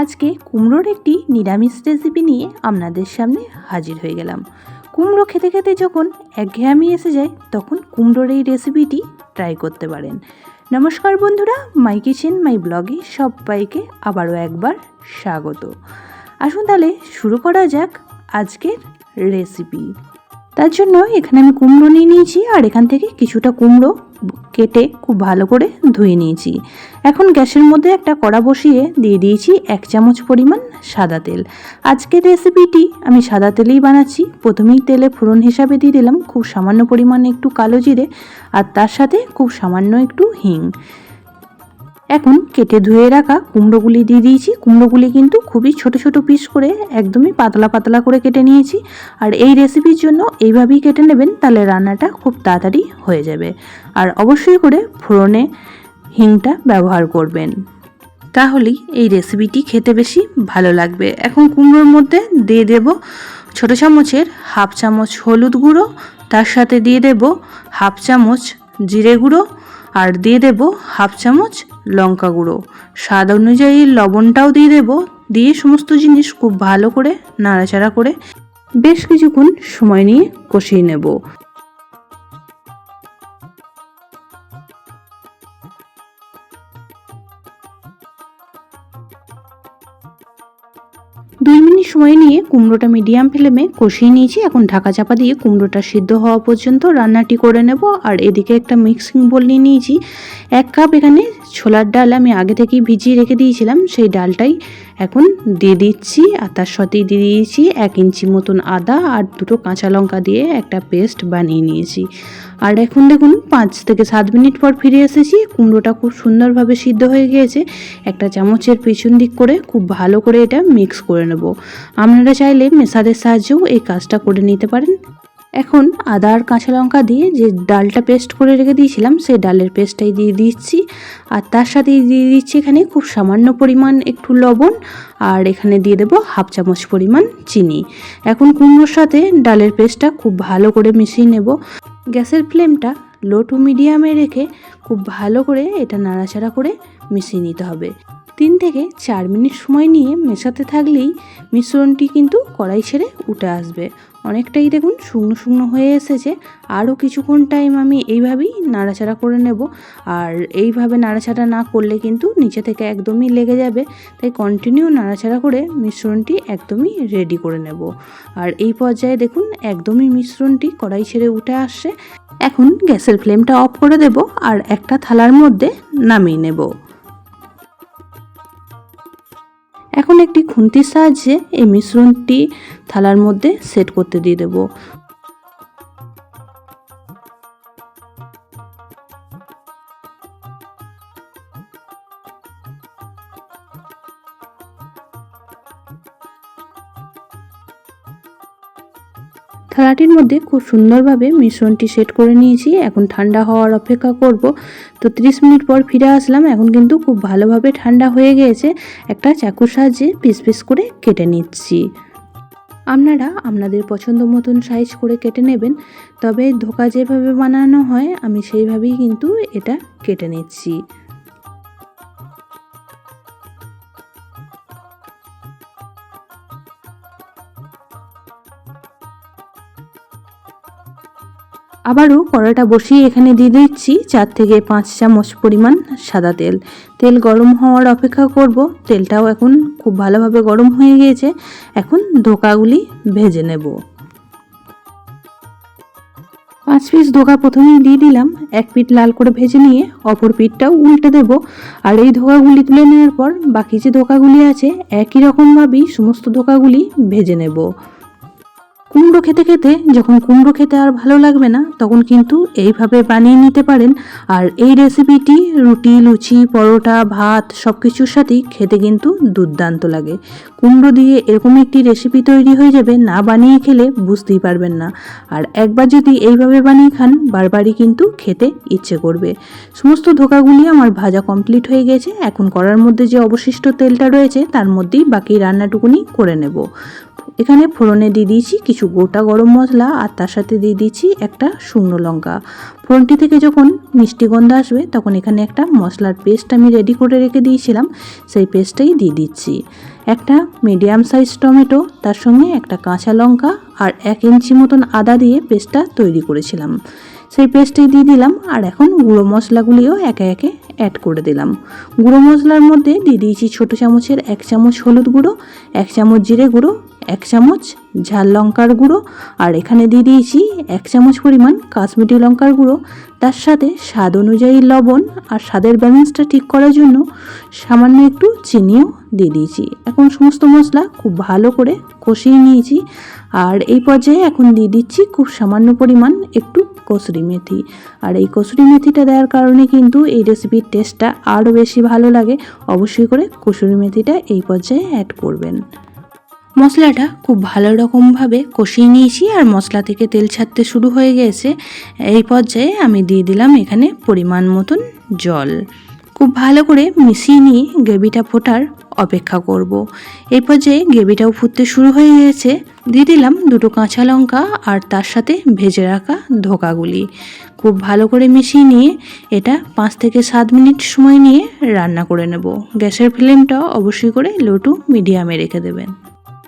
আজকে কুমড়োর একটি নিরামিষ রেসিপি নিয়ে আপনাদের সামনে হাজির হয়ে গেলাম। কুমড়ো খেতে খেতে যখন একঘেয়ামি এসে যায়, তখন কুমড়োর এই রেসিপিটি ট্রাই করতে পারেন। নমস্কার বন্ধুরা মাই কিচেন মাই ব্লগে সবাইকে আবারও একবার স্বাগত। আসুন তাহলে শুরু করা যাক আজকের রেসিপি তার জন্য এখানে আমি কুমড়ো নিয়ে নিয়েছি আর এখান থেকে কিছুটা কুমড়ো কেটে খুব ভালো করে ধুয়ে নিয়েছি। এখন গ্যাসের মধ্যে একটা কড়া বসিয়ে দিয়ে দিয়েছি এক চামচ পরিমাণ সাদা তেল। আজকের রেসিপিটি আমি সাদা তেলেই বানাচ্ছি। প্রথমেই তেলে ফোড়ন হিসাবে দিয়ে দিলাম খুব সামান্য পরিমাণে একটু কালো জিরে আর তার সাথে খুব সামান্য একটু হিং। এখন কেটে ধুয়ে রাখা কুমড়োগুলি দিয়ে দিয়েছি। কুমড়োগুলি কিন্তু খুবই ছোট ছোট পিস করে একদমই পাতলা পাতলা করে কেটে নিয়েছি। আর এই রেসিপির জন্য এইভাবেই কেটে নেবেন, তাহলে রান্নাটা খুব তাড়াতাড়ি হয়ে যাবে। আর অবশ্যই করে ফোড়নে হিংটা ব্যবহার করবেন। তাহলেই এই রেসিপিটি খেতে বেশি ভালো লাগবে। এখন কুমড়োর মধ্যে দিয়ে দেব ছোটো চামচের হাফ চামচ হলুদ গুঁড়ো, তার সাথে দিয়ে দেব হাফ চামচ জিরে গুঁড়ো, আর দিয়ে দেব হাফ চামচ লঙ্কা গুঁড়ো। স্বাদ অনুযায়ী লবণটাও দিয়ে দেব। দিয়ে সমস্ত জিনিস খুব ভালো করে নাড়াচাড়া করে বেশ কিছুক্ষণ সময় নিয়ে কষিয়ে নেব। দুই মিনিট সময় নিয়ে কুমড়োটা মিডিয়াম ফ্লেমে কষিয়ে নিয়েছি। এখন ঢাকা চাপা দিয়ে কুমড়োটা সিদ্ধ হওয়া পর্যন্ত রান্নাটি করে নেব। আর এদিকে একটা মিক্সিং বোল নিয়ে নিয়েছি। এক কাপ এখানে ছোলার ডাল আমি আগে থেকেই ভিজিয়ে রেখে দিয়েছিলাম। সেই ডালটাই এখন দিয়ে দিচ্ছি। আর তার সাথেই দিয়ে দিয়েছি এক ইঞ্চি মতন আদা আর দুটো কাঁচা লঙ্কা দিয়ে একটা পেস্ট বানিয়ে নিয়েছি। আর এখন দেখুন, পাঁচ থেকে সাত মিনিট পর ফিরে এসেছি। কুমড়োটা খুব সুন্দরভাবে সিদ্ধ হয়ে গিয়েছে। একটা চামচের পেছন দিক করে খুব ভালো করে এটা মিক্স করে নেব। আপনারা চাইলে মেশাদের সাহায্যেও এই কাজটা করে নিতে পারেন। এখন আদা আর কাঁচা লঙ্কা দিয়ে যে ডালটা পেস্ট করে রেখে দিয়েছিলাম, সেই ডালের পেস্টটাই দিয়ে দিচ্ছি। আর তার সাথে দিয়ে দিচ্ছি এখানে খুব সামান্য পরিমাণ একটু লবণ, আর এখানে দিয়ে দেবো হাফ চামচ পরিমাণ চিনি। এখন কুমড়োর সাথে ডালের পেস্টটা খুব ভালো করে মিশিয়ে নেব। গ্যাসের ফ্লেমটা লো টু মিডিয়ামে রেখে খুব ভালো করে এটা নাড়াচাড়া করে মিশিয়ে নিতে হবে। তিন থেকে চার মিনিট সময় নিয়ে মেশাতে থাকলেই মিশ্রণটি কিন্তু কড়াই ছেড়ে উঠে আসবে। অনেকটাই দেখুন শুকনো শুকনো হয়ে এসেছে। আরও কিছুক্ষণ টাইম আমি এইভাবেই নাড়াচাড়া করে নেব। আর এইভাবে নাড়াচাড়া না করলে কিন্তু নিচে থেকে একদমই লেগে যাবে। তাই কন্টিনিউ নাড়াচাড়া করে মিশ্রণটি একদমই রেডি করে নেব। আর এই পর্যায়ে দেখুন একদমই মিশ্রণটি কড়াই ছেড়ে উঠে আসছে। এখন গ্যাসের ফ্লেমটা অফ করে দেব আর একটা থালার মধ্যে নামিয়ে নেব। এখন একটি খুন্তির সাহায্যে এই মিশ্রণটি থালার মধ্যে সেট করতে দিয়ে দেব। থালাটির মধ্যে খুব সুন্দরভাবে মিশ্রণটি সেট করে নিয়েছি। এখন ঠান্ডা হওয়ার অপেক্ষা করব। তো 30 মিনিট পর ফিরে আসলাম। এখন কিন্তু খুব ভালোভাবে ঠান্ডা হয়ে গিয়েছে। একটা চাকুর সাহায্যে পিস পিস করে কেটে নিচ্ছি। আপনারা আপনাদের পছন্দ মতন সাইজ করে কেটে নেবেন। তবে ধোকা যেভাবে বানানো হয়, আমি সেইভাবেই কিন্তু এটা কেটে নিচ্ছি। আবারও কড়াটা বসিয়ে এখানে দিয়ে দিচ্ছি চার থেকে পাঁচ চামচ পরিমাণ সাদা তেল। তেল গরম হওয়ার অপেক্ষা করব। তেলটাও এখন খুব ভালোভাবে গরম হয়ে গিয়েছে। এখন ধোকাগুলি ভেজে নেব। পাঁচ পিস ধোকা প্রথমেই দিয়ে দিলাম। এক পিঠ লাল করে ভেজে নিয়ে অপর পিঠটাও উল্টে দেব। আর এই ধোকাগুলি তুলে নেওয়ার পর বাকি যে ধোকাগুলি আছে, একই রকমভাবেই সমস্ত ধোকাগুলি ভেজে নেব। কুমড়ো খেতে খেতে, যখন কুমড়ো খেতে আর ভালো লাগবে না, তখন কিন্তু এইভাবে বানিয়ে নিতে পারেন। আর এই রেসিপিটি রুটি, লুচি, পরোটা, ভাত সব কিছুর সাথেই খেতে কিন্তু দুর্দান্ত লাগে। কুমড়ো দিয়ে এরকম একটি রেসিপি তৈরি হয়ে যাবে, না বানিয়ে খেলে বুঝতেই পারবেন না। আর একবার যদি এইভাবে বানিয়ে খান, বারবারই কিন্তু খেতে ইচ্ছে করবে। সমস্ত ধোকাগুলি আমার ভাজা কমপ্লিট হয়ে গেছে। এখন করার মধ্যে যে অবশিষ্ট তেলটা রয়েছে, তার মধ্যেই বাকি রান্নাটুকুনি করে নেব। এখানে ফোড়নে দিয়ে দিয়েছি কিছু গোটা গরম মশলা আর তার সাথে দিয়ে দিচ্ছি একটা শুকনো লঙ্কা। ফোড়নটি থেকে যখন মিষ্টি গন্ধ আসবে, তখন এখানে একটা মশলার পেস্ট আমি রেডি করে রেখে দিয়েছিলাম। সেই পেস্টটাই দিয়ে দিচ্ছি। একটা মিডিয়াম সাইজ টমেটো, তার সঙ্গে একটা কাঁচা লঙ্কা আর এক ইঞ্চি মতন আদা দিয়ে পেস্টটা তৈরি করেছিলাম। সেই পেস্টটি দিয়ে দিলাম আর এখন গুঁড়ো মশলাগুলিও একে একে অ্যাড করে দিলাম। গুঁড়ো মশলার মধ্যে দিয়ে দিয়েছি ছোটো চামচের এক চামচ হলুদ গুঁড়ো, এক চামচ জিরে গুঁড়ো, এক চামচ ঝাল লঙ্কার গুঁড়ো আর এখানে দিয়ে দিয়েছি এক চামচ পরিমাণ কাশ্মীরি লঙ্কার গুঁড়ো। তার সাথে স্বাদ অনুযায়ী লবণ আর স্বাদের ব্যালেন্সটা ঠিক করার জন্য সামান্য একটু চিনিও দিয়ে দিয়েছি। এখন সমস্ত মশলা খুব ভালো করে কষিয়ে নিয়েছি আর এই পর্যায়ে এখন দিয়ে দিচ্ছি খুব সামান্য পরিমাণ একটু কসুরি মেথি। আর এই কসুরি মেথিটা দেওয়ার কারণে কিন্তু এই রেসিপির টেস্টটা আরও বেশি ভালো লাগে। অবশ্যই করে কসুরি মেথিটা এই পর্যায়ে অ্যাড করবেন। মশলাটা খুব ভালো রকমভাবে কষিয়ে নিয়েছি আর মশলা থেকে তেল ছাড়তে শুরু হয়ে গেছে। এই পর্যায়ে আমি দিয়ে দিলাম এখানে পরিমাণ মতন জল। খুব ভালো করে মিশিয়ে নিয়ে গ্রেভিটা ফোটার অপেক্ষা করব। এই পর্যায়ে গ্রেভিটাও ফুটতে শুরু হয়ে গেছে। দিয়ে দিলাম দুটো কাঁচা লঙ্কা আর তার সাথে ভেজে রাখা ধোকাগুলি। খুব ভালো করে মিশিয়ে নিয়ে এটা পাঁচ থেকে সাত মিনিট সময় নিয়ে রান্না করে নেব। গ্যাসের ফ্লেমটা অবশ্যই করে লোটু মিডিয়ামে রেখে দেবেন।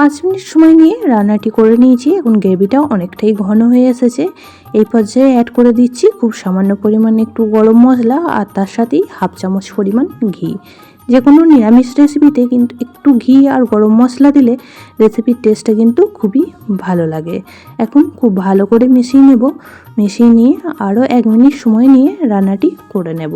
পাঁচ মিনিট সময় নিয়ে রান্নাটি করে নিয়েছি। এখন গ্রেভিটাও অনেকটাই ঘন হয়ে এসেছে। এই পর্যায়ে অ্যাড করে দিচ্ছি খুব সামান্য পরিমাণে একটু গরম মশলা আর তার সাথেই হাফ চামচ পরিমাণ ঘি। যে কোনো নিরামিষ রেসিপিতে কিন্তু একটু ঘি আর গরম মশলা দিলে রেসিপির টেস্টটা কিন্তু খুবই ভালো লাগে। এখন খুব ভালো করে মিশিয়ে নেব। মিশিয়ে নিয়ে আরও এক মিনিট সময় নিয়ে রান্নাটি করে নেব।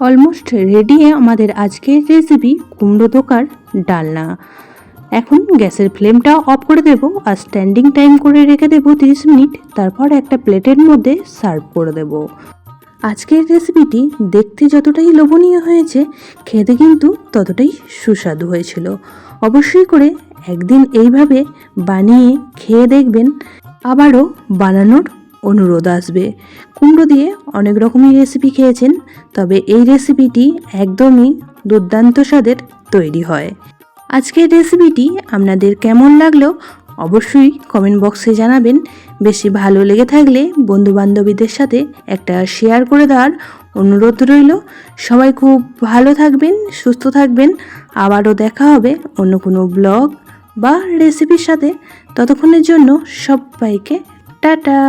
অলমোস্ট রেডি আমাদের আজকের রেসিপি কুমড়ো ধোকার ডালনা। এখন গ্যাসের ফ্লেমটা অফ করে দেব আর স্ট্যান্ডিং টাইম করে রেখে দেব তিরিশ মিনিট। তারপর একটা প্লেটের মধ্যে সার্ভ করে দেব। আজকের রেসিপিটি দেখতে যতটাই লোভনীয় হয়েছে, খেতে কিন্তু ততটাই সুস্বাদু হয়েছিল। অবশ্যই করে একদিন এইভাবে বানিয়ে খেয়ে দেখবেন। আবারও বানানোর অনুরোধ আসবে। কুমড়ো দিয়ে অনেক রকমই রেসিপি খেয়েছেন, তবে এই রেসিপিটি একদমই দুর্দান্ত স্বাদের তৈরি হয়। আজকের রেসিপিটি আপনাদের কেমন লাগল অবশ্যই কমেন্ট বক্সে জানাবেন। বেশি ভালো লেগে থাকলে বন্ধু বান্ধবীদের সাথে একটা শেয়ার করে দেওয়ার অনুরোধ রইল। সবাই খুব ভালো থাকবেন, সুস্থ থাকবেন। আবারও দেখা হবে অন্য কোনো ব্লগ বা রেসিপির সাথে। ততক্ষণের জন্য সবাইকে টাটা